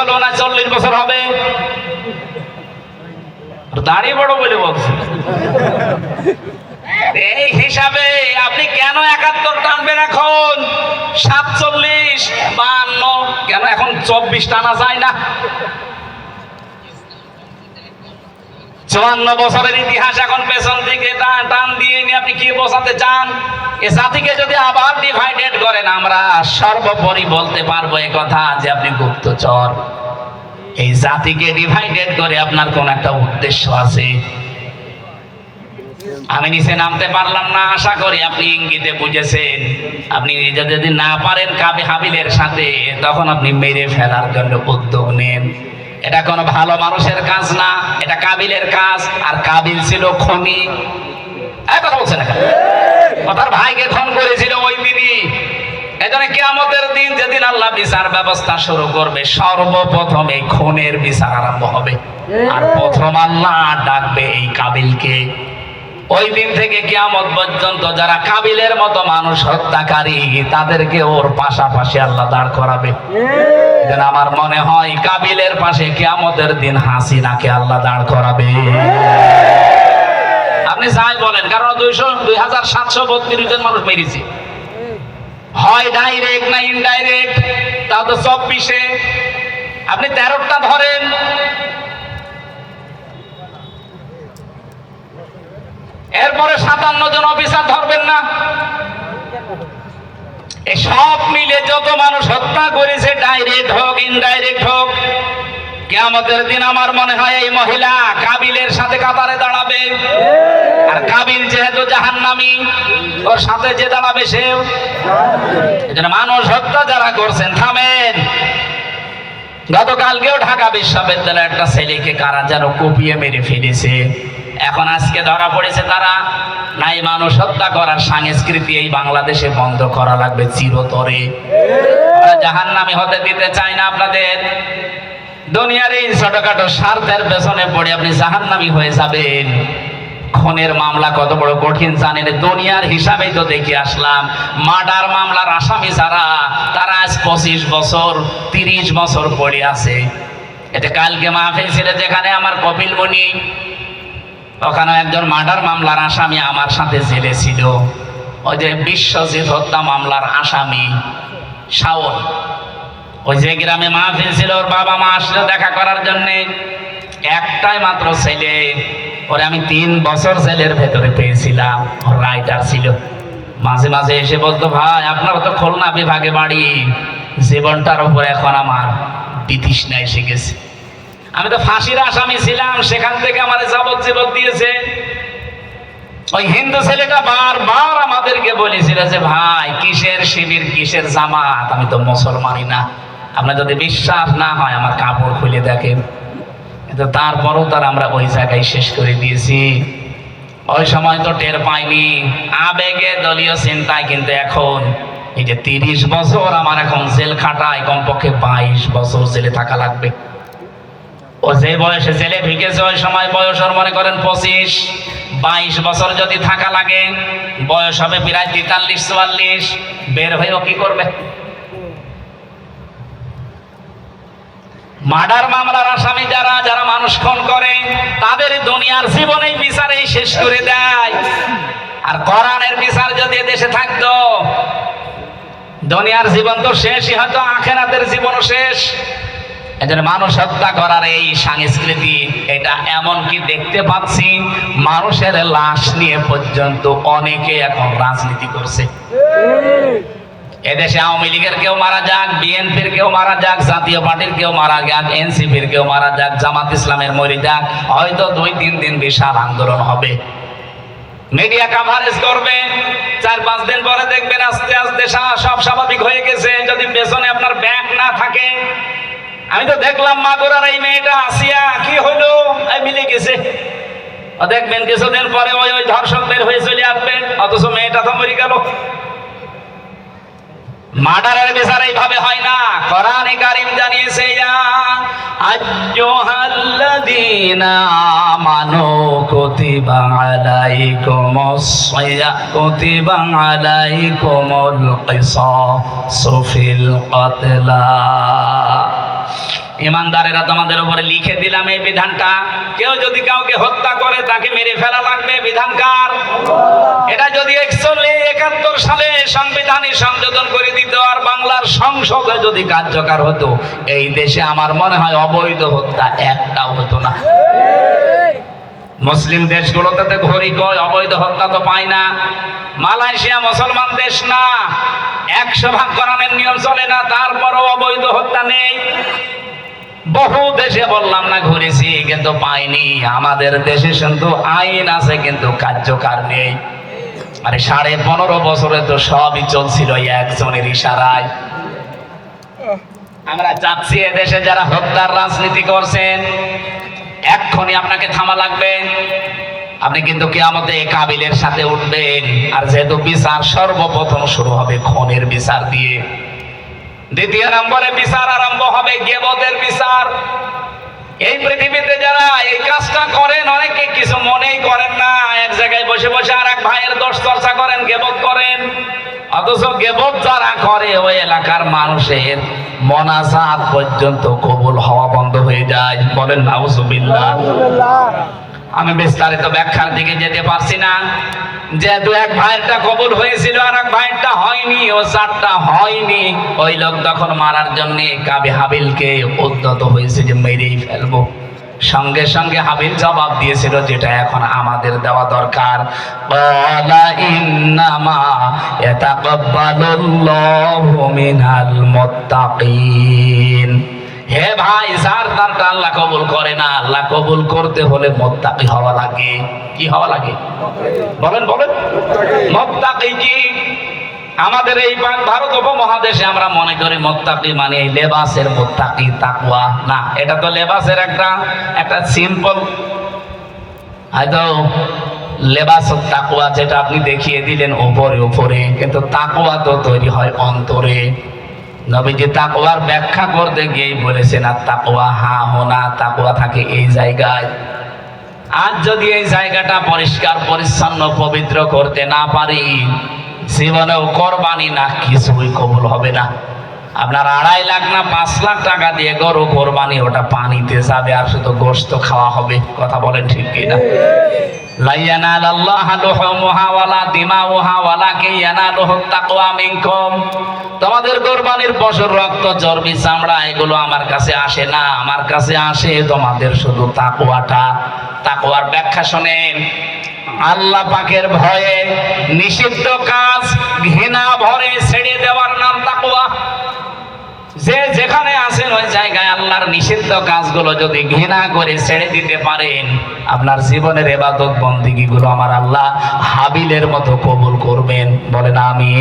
হলো না, চল্লিশ বছর হবে। দাড়ি বড় বলে বলছে। এই হিসাবে আপনি কেন একাত্তর টানবেন এখন? সাতচল্লিশ বান্ন কেন এখন চব্বিশ টানা যায় না? চুয়ান্ন বছরের ইতিহাস এখন পেছন দিকে টান টান দিয়ে নিয়ে আপনি কি বোঝাতে চান? এ জাতিকে যদি আবার ডিভাইডেড করেন, আমরা সর্বোপরি বলতে পারব এ কথা যে আপনি গুপ্তচর। এই জাতিকে ডিভাইডেড করে আপনার কোন একটা উদ্দেশ্য আছে? আমি নিচে নামতে পারলাম না, আশা করি আপনি ইঙ্গিতে বুঝেছেন। আপনি যদি না পারেন কাবে হাবিলের সাথে, তখন আপনি মেরে ফেলার জন্য উদ্যোগ নেন। এটা কোনো ভালো মানুষের কাজ না, এটা কাবিলের কাজ, আর কাবিল ছিল খনি। কথা বলছে না তার ভাইকে খুন করেছিল ওই দিনই। এজন্য কেয়ামতের দিন যেদিন আল্লাহ বিচার ব্যবস্থা শুরু করবে, সর্বপ্রথম এই খুনের বিচার আরম্ভ হবে। আর প্রথম আল্লাহ ডাকবে এই কাবিলকে। ওই দিন থেকে কিয়ামত পর্যন্ত যারা কাবিলের মতো মানুষ হত্যাকারী, তাদেরকে ওর পাশাপাশি আল্লাহ দাঁড় করাবে। আমার মনে হয় কাবিলের পাশে কিয়ামতের দিন হাসিনাকে আল্লাহ দাঁড় করাবে। আপনি যাই বলেন, কারণ দুইশো দুই হাজার সাতশো বত্রিশ জন মানুষ মেরেছে। হয় ডাইরেক্ট না ইনডাইরেক্ট তাও তো চব্বিশে। আপনি তেরোটা ধরেন এরপরে সাতান্ন জন অফিসার ধরবেন না। সব মিলে যত মানুষ হত্যা করেছে ডাইরেক্ট হোক ইনডাইরেক্ট হোক, কেয়ামতের দিন আমার মনে হয় এই মহিলা কাবিলের সাথে কাতারে দাঁড়াবে। আর কাবিল যেহেতু জাহান্নামী, ওর সাথে যে দাঁড়াবে সেও মানুষ হত্যা যারা করছেন, থামেন। গতকালকেও ঢাকা বিশ্ববিদ্যালয়ের একটা ছেলেকে কারা যেন কুপিয়ে মেরে ফেলেছে। এখন আজকে ধরা পড়েছে তারা, নাই মানুষ হত্যা করার সংস্কৃতি এই বাংলাদেশে বন্ধ করা লাগবে চিরতরে। জাহান নামে হতে দিতে চাই না আপনাদের। দুনিয়ার এই ছোটখাটো স্বার্থের পেছনে পড়ে আপনি জাহান্নামি হয়ে যাবেন। খুনের মামলা কত বড় কঠিন জানেন, দুনিয়ার হিসাবেই তো দেখে আসলাম। মার্ডার মামলার আসামি যারা, তারা আজ পঁচিশ বছর, তিরিশ বছর পড়ে আছে। এতে কালকে মাহফিল ছিল যেখানে আমার কপিল মণি ওখানে একজন মার্ডার মামলার আসামি আমার সাথে জেলে ছিল। ওই যে বিশ্বজিৎ হত্যা মামলার আসামি শাওন। ওই যে গ্রামে মাহফিল ছিল, ওর বাবা মা আসলো দেখা করার জন্য। একটাই মাত্র ছেলে, ওরে আমি তিন বছর ছেলের ভেতরে পেয়েছিলাম রাইটার ছিল। মাঝে মাঝে এসে বলতো, ভাই, আপনার তো খুলনা বিভাগে বাড়ি, জীবনটার উপর এখন আমার বিতৃষ্ণা এসে গেছে। আমি তো ফাঁসির আসামি ছিলাম, সেখান থেকে আমার যাবজ্জীবন দিয়েছে। ওই হিন্দু ছেলেটা বারবার আমাদেরকে বলেছিল যে, ভাই, কিসের শিবির, কিসের জামাত? আমি তো মুসলমানই না। আপনার যদি বিশ্বাস না হয়, আমার কাপড় খুলে দেখেন। কিন্তু তারপরও তার আমরা ওই জায়গায় শেষ করে দিয়েছি। ওই সময় তো টের পাইনি। আবেগে দলীয় চিন্তায় কিন্তু এখন এই যে তিরিশ বছর আমার এখন জেল খাটায়, কমপক্ষে বাইশ বছর জেলে থাকা লাগবে। ও যে বয়সে জেলে ঢুকেছে ওই সময় বয়স ওর মনে করেন পঁচিশ, বাইশ বছর যদি থাকা লাগে, বয়স হবে প্রায় তেতাল্লিশ, চুয়াল্লিশ, বের হয়েও কি করবে? মার্ডার মামলার আসামি যারা যারা মানুষ খুন করে, তাদের দুনিয়ার জীবনেই বিচারেই শেষ করে দেয়। আর কোরআনের বিচার যদি দেশে থাকতো, দুনিয়ার জীবন তো শেষই, হয়তো আখেরাতের জীবনও শেষ। এজন্য মানুষ হত্যা করার এই সংস্কৃতি, এটা এমন কি দেখতে পাচ্ছি, মানুষের লাশ নিয়ে পর্যন্ত অনেকে এখন রাজনীতি করছে। এদেশে আওয়ামী লীগের কেউ মারা যাক, বিএনপির কেউ মারা যাক, জাতীয় পার্টির কেউ মারা যাক, এনসিপির কেউ মারা যাক, জামাত ইসলামের মরে যাক, হয়তো দুই, তিন দিন বিশাল আন্দোলন হবে। মিডিয়া কাভারেজ করবে, চার, পাঁচ দিন পরে দেখবেন আস্তে আস্তে সব স্বাভাবিক হয়ে গেছে। যদি পেছনে আপনার ব্যাগ না থাকে আমি তো দেখলাম মা মাগুরার এই মেয়েটা আসিয়া কি হলো? মিলে গেছে। দেখবেন কিছুদিন পরে ওই ওই ধর্ষক বের হয়ে চলে আসবে, অথচ মেয়েটা তো মরে গেল। মার্ডারের বিচার এইভাবে হয় না। কোরআনে কারিম জানিয়েছে আইয়ুহাল্লাযীনা আমানু কুতিবা আলাইকুমুস সিয়া, কুতিবা আলাইকুমুল কিসাসু ফিল কতলা। ইমানদারেরা তোমাদের উপরে লিখে দিলাম এই বিধানটা। কেউ যদি কাউকে হত্যা করে, তাকে মেরে ফেলা লাগবে বিধানকার এটা যদি একচল্লিশ, একাত্তর সালে সংবিধানে সংযোজন করে দিত আর বাংলার সংসদে যদি কার্যকর হতো, এই দেশে আমার মনে হয় অবৈধ হত্যা একটাও হতো না। মুসলিম দেশগুলোতে ঘড়ি কয়, অবৈধ হত্যা তো পায় না। মালয়েশিয়া মুসলমান দেশ না। একশো ভাগ করানোর নিয়ম চলে না, তারপরও অবৈধ হত্যা নেই। বহু দেশে বললাম না ঘুরেছি, কিন্তু পাইনি। আমাদের দেশে কিন্তু আইন আছে, কিন্তু কার্যকার নেই। আরে সাড়ে পনেরো বছরে তো সবই চলছিল একজনের ইশারায়। আমরা চাচ্ছি দেশে যারা হত্যার রাজনীতি করছেন। এক্ষুনি আপনাকে থামা লাগবে। আপনি কিন্তু কেয়ামতে কাবিলের সাথে উঠবেন। আর যেহেতু বিচার সর্বপ্রথম শুরু হবে, খনের বিচার দিয়ে। দ্বিতীয় নম্বরে বিচার আরম্ভ হবে, গেবদের বিচার। এই পৃথিবীতে যারা এই কাজটা করেন, অনেকে কিছু মনেই করেন না। এক জায়গায় বসে বসে আর এক ভাইয়ের দোষ চর্চা করেন গেবত করেন। অথচ গেবত যারা করে, ওই এলাকার মানুষের মনাজাত পর্যন্ত কবুল হওয়া বন্ধ হয়ে যায়। বলেন নাউজুবিল্লাহ। আমি বিস্তারিত ব্যাখ্যার দিকে যেতে পারছি না। যেহেতু এক ভাইয়েরটা কবুল হয়েছিল আর এক ভাইয়েরটা হয়নি ও চারটা হয়নি, ওই লোক তখন মারার জন্য কাবি হাবিলকে উদ্যত হয়েছে যে মেরেই ফেলব। সঙ্গে সঙ্গে হাবিল জবাব দিয়েছিল যেটা এখন আমাদের দেওয়া দরকার। ইয়াতাকাব্বালুল্লাহু মিনাল মুত্তাকিন। হে ভাই, যার দানটা আল্লাহ কবুল করে না, আল্লাহ কবুল করতে হলে মোত্তাকি হওয়া লাগে। কি হওয়া লাগে? বলেন বলেন। মোত্তাকি কি? আমাদের এই ভারত উপমহাদেশে আমরা মনে করি মোত্তাকি মানে লেবাসের মোত্তাকি, তাকওয়া। না, এটা তো লেবাসের একটা একটা সিম্পল হয়তো লেবাস তাকুয়া যেটা আপনি দেখিয়ে দিলেন উপরে উপরে। কিন্তু তাকুয়া তো তৈরি হয় অন্তরে। নবীজি তাকওয়ার ব্যাখ্যা করতে গিয়েই বলেছেন, আর তাকওয়া, হা হোনা তাকওয়া থাকে এই জায়গায়। আজ যদি এই জায়গাটা পরিষ্কার, পরিচ্ছন্ন, পবিত্র করতে না পারি, জীবনেও কোরবানি না, কিছুই কবুল হবে না। আপনার আড়াই লাখ না পাঁচ লাখ টাকা দিয়ে গরু কোরবানি, ওটা পানিতে যাবে আর শুধু গোস্ত খাওয়া হবে। কথা বলেন ঠিক কিনা? তোমাদের কোরবানির পশুর রক্ত, চর্বি, চামড়া, এগুলো আমার কাছে আসে না, আমার কাছে আসে তোমাদের শুধু তাকুয়াটা তাকুয়ার ব্যাখ্যা শোনেন। আল্লাহ পাকের ভয়ে নিষিদ্ধ কাজ ঘৃণা ভরে ছেড়ে দেওয়ার নাম তাকওয়া যে যেখানে আছেন ওই জায়গায় আল্লাহর নিষিদ্ধ কাজগুলো যদি ঘৃণা করে ছেড়ে দিতে পারেন, আপনার জীবনের এবাদত বন্দিগি গুলো আমার আল্লাহ হাবিলের মতো কবুল করবেন। বলেন আমি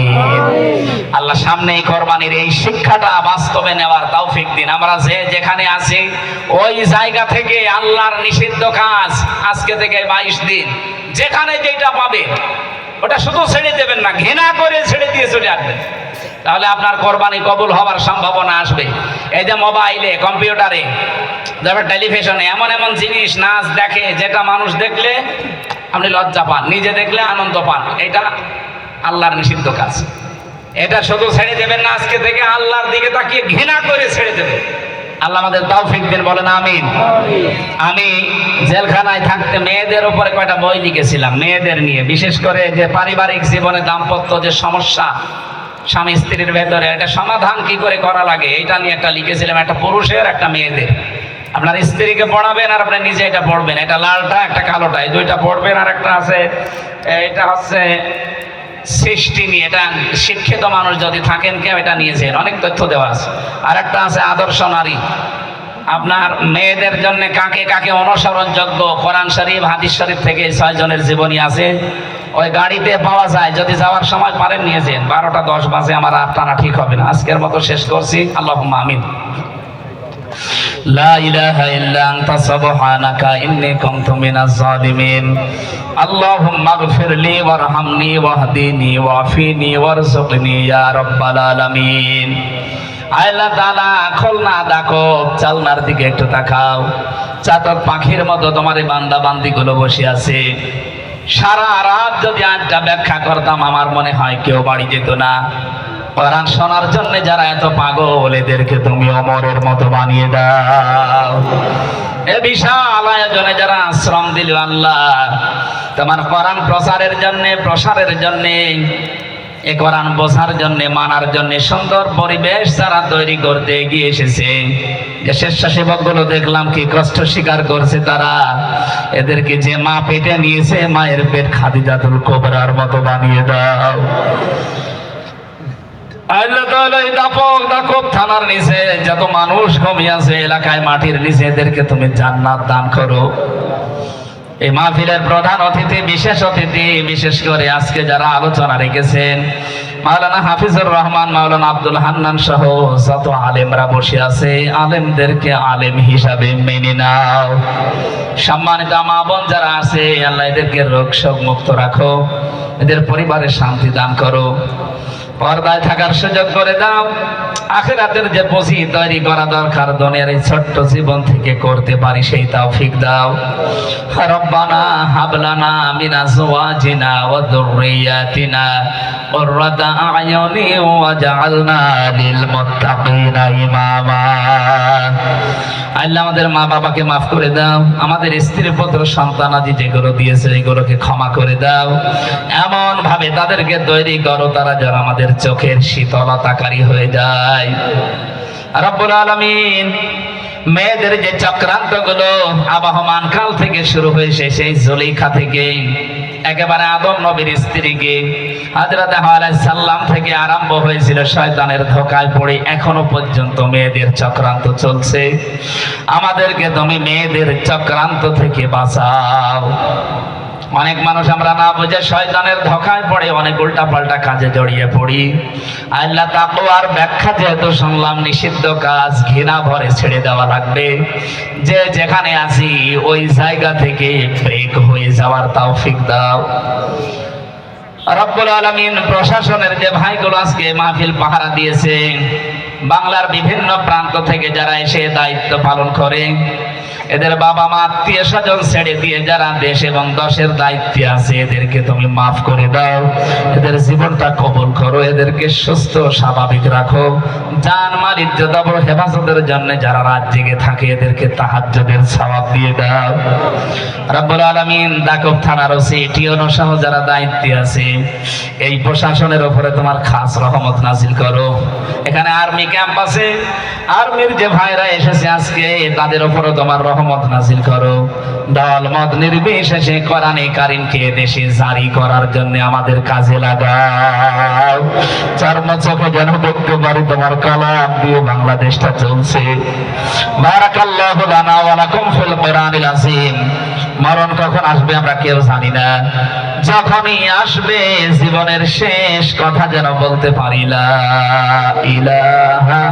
আল্লাহ সামনে এই কোরবানির এই শিক্ষাটা বাস্তবে নেওয়ার তৌফিক দিন। আমরা যে যেখানে আছি, ওই জায়গা থেকে আল্লাহর নিষিদ্ধ কাজ আজকে থেকে বাইশ দিন। যেখানে যেটা পাবে, ওটা শুধু ছেড়ে দেবেন না, ঘৃণা করে ছেড়ে দিয়ে চলে আসবেন। তাহলে আপনার কোরবানি কবুল হওয়ার সম্ভাবনা আসবে। এই যে মোবাইলে, কম্পিউটারে তারপর টেলিভিশনে, এমন এমন জিনিস, নাচ দেখে, যেটা মানুষ দেখলে আপনি লজ্জা পান, নিজে দেখলে আনন্দ পান। এটা আল্লাহর নিষিদ্ধ কাজ। এটা শুধু ছেড়ে দেবেন না, আজকে থেকে আল্লাহর দিকে তাকিয়ে ঘৃণা করে ছেড়ে দেবেন। আল্লাহ আমাদের তৌফিক দিন, বলেন আমিন। আমি জেলখানায় থাকতে মেয়েদের উপরে কয়টা বই লিখেছিলাম, মেয়েদের নিয়ে। বিশেষ করে যে পারিবারিক জীবনে দাম্পত্য যে সমস্যা স্বামী স্ত্রীর ভেতরে এটা সমাধান কি করে করা লাগে? এটা নিয়ে একটা লিখেছিলাম একটা পুরুষের, একটা মেয়েদের। আপনার স্ত্রীকে পড়াবেন আর আপনি নিজে এটা পড়বেন। এটা লালটা, একটা কালোটা। এই দুইটা পড়বেন আর একটা আছে, এটা হচ্ছে সৃষ্টি নিয়ে। এটা শিক্ষিত মানুষ যদি থাকেন, কেউ এটা নিয়েছেন অনেক তথ্য দেওয়া আছে। আর একটা আছে আদর্শ নারী। আপনার মেয়েদের জন্য কাকে কাকে অনুসরণযোগ্য? কোরআন শরীফ, হাদিস শরীফ থেকে এই ছয় জনের জীবনী আছে। ওই গাড়িতে পাওয়া যায় যদি যাওয়ার সময় পারেন নিয়েছেন বারোটা দশ বাজে আমার আর টানা ঠিক হবে না আজকের মতো শেষ করছি আল্লাহ আমিন لا إله إلا أنت سبحانك إني كنت من الظالمين اللهم اغفر لي وارحمني واهدني وعافني وارزقني يا رب العالمين আল্লাহ তাআলা খুলনা দেখো চালনার দিকে একটু তাকাও চাতক পাখির মতো তোমার এই বান্দা বান্দিগুলো বসে আছে সারা রাত যদি আড্ডা ব্যাখ্যা করতাম, আমার মনে হয় কেউ বাড়ি যেত না। কোরআন শোনার জন্য যারা এত পাগল, এদেরকে তুমি অমরের মতো বানিয়ে দাও। এ বিশাল আয়োজনে যারা আশ্রম দিল আল্লাহ, তোমার কোরআন প্রচারের জন্য, প্রসারের জন্য এ কোরআন বোঝার জন্য, মানার জন্য সুন্দর পরিবেশ যারা তৈরি করতে এগিয়ে এসেছে। যে স্বেচ্ছাসেবকগুলো দেখলাম কি কষ্ট স্বীকার করছে তারা। এদেরকে যে মা পেটে নিয়েছে, মায়ের পেট খাদিজাতুল কোবরার মতো বানিয়ে দাও। থানার নিচে যত মানুষ ঘুমিয়ে এলাকায় মাটির নিচে এদেরকে তুমি জান্নাত দান করো। এই মাহফিলের প্রধান অতিথি, বিশেষ অতিথি, বিশেষ করে আজকে যারা আলোচনা রেখেছেন, মাওলানা হাফিজুর রহমান, মাওলানা আব্দুল হান্নান সহ যত আলেমরা বসে আছে, আলেমদেরকে আলেম হিসাবে মেনে নাও। সম্মানিত মা বোন যারা আছে, আল্লাহ এদেরকে রোগ শোক মুক্ত রাখো, এদের পরিবারে শান্তি দান করো। পর্দায় থাকার সুযোগ করে দাও। আখেরাতের যে পুঁজি তৈরি করা দরকার, দুনিয়ার এই ছোট্ট জীবন থেকে করতে পারি সেই তৌফিক দাও। রব্বানা হাবলানা মিন আজওয়াজিনা ওয়া কুররাতা আয়ুনি ওয়াজআলনা লিল মুত্তাকিনা ইমামা। আল্লাহ আমাদের মা বাবাকে মাফ করে দাও। আমাদের স্ত্রী, পুত্র, সন্তান আদি যেগুলো দিয়েছে এগুলোকে ক্ষমা করে দাও। এমন ভাবে তাদেরকে তৈরি করো, তারা যেন আমাদের চোখের শীতলতাকারী হয়ে যায়। রব্বুল আলামিন, মেয়েদের যে চক্রান্তগুলো আবহমান কাল থেকে শুরু হয়েছে, সেই জলিখা থেকে একেবারে আদম নবীর স্ত্রীকে। হাজরত সাল্লাম থেকে আরম্ভ হয়েছিল শয়তানের ধোকায় পড়ে। এখনও পর্যন্ত মেয়েদের চক্রান্ত চলছে। আমাদেরকে তুমি মেয়েদের চক্রান্ত থেকে বাঁচাও। অনেক মানুষ আমরা না বুঝে শয়তানের ধোকায় পড়ে, অনেক উল্টা পাল্টা কাজে জড়িয়ে পড়ি। আল্লাহ তাকওয়ার ব্যাখ্যা যেহেতু শুনলাম, নিষিদ্ধ কাজ ঘৃণা ভরে ছেড়ে দেওয়া লাগবে। যে যেখানে আছি, ওই জায়গা থেকে ব্রেক হয়ে যাওয়ার তৌফিক দাও। রব্বুল আলমিন প্রশাসনের যে ভাইগুলো আজকে মাহফিল পাহারা দিয়েছে বাংলার বিভিন্ন প্রান্ত থেকে যারা এসে দায়িত্ব পালন করে, এদের বাবা মা আত্মীয় স্বজন ছেড়ে দিয়ে যারা দেশ এবং দশের দায়িত্বে আছে, এদেরকে তুমি মাফ করে দাও। এদের জীবনটা কবুল করো, এদেরকে সুস্থ স্বাভাবিক রাখো। জান মাল, ইজ্জত হেফাজতের জন্য যারা রাত জেগে থাকে, এদেরকে তাহাজ্জুদের সওয়াব দিয়ে দাও। রব্বুল আলামিন দাকব থানার ওসি, টিওনো সহ যারা দায়িত্বে আছে, এই প্রশাসনের উপরে তোমার খাস রহমত নাজিল করো। এখানে আর্মি ক্যাম্প আছে আর্মির যে ভাইরা এসেছে আজকে, তাদের উপরে তোমার রহমত নাজিল করো। দল মত নির্বিশেষে কোরআনে কারিমকে দেশে জারি করার জন্য আমাদের কাজে লাগাও। চর্ম চোখে যেন দেখতে পারি তোমার কালাম দিয়ে বাংলাদেশটা চলছে। বারাকাল্লাহু লানা ওয়া লাকুম ফিল কোরআনিল আযীম। মরণ কখন আসবে আমরা কেউ জানি না। যখনই আসবে জীবনের শেষ কথা যেন বলতে পারি না ইলাহা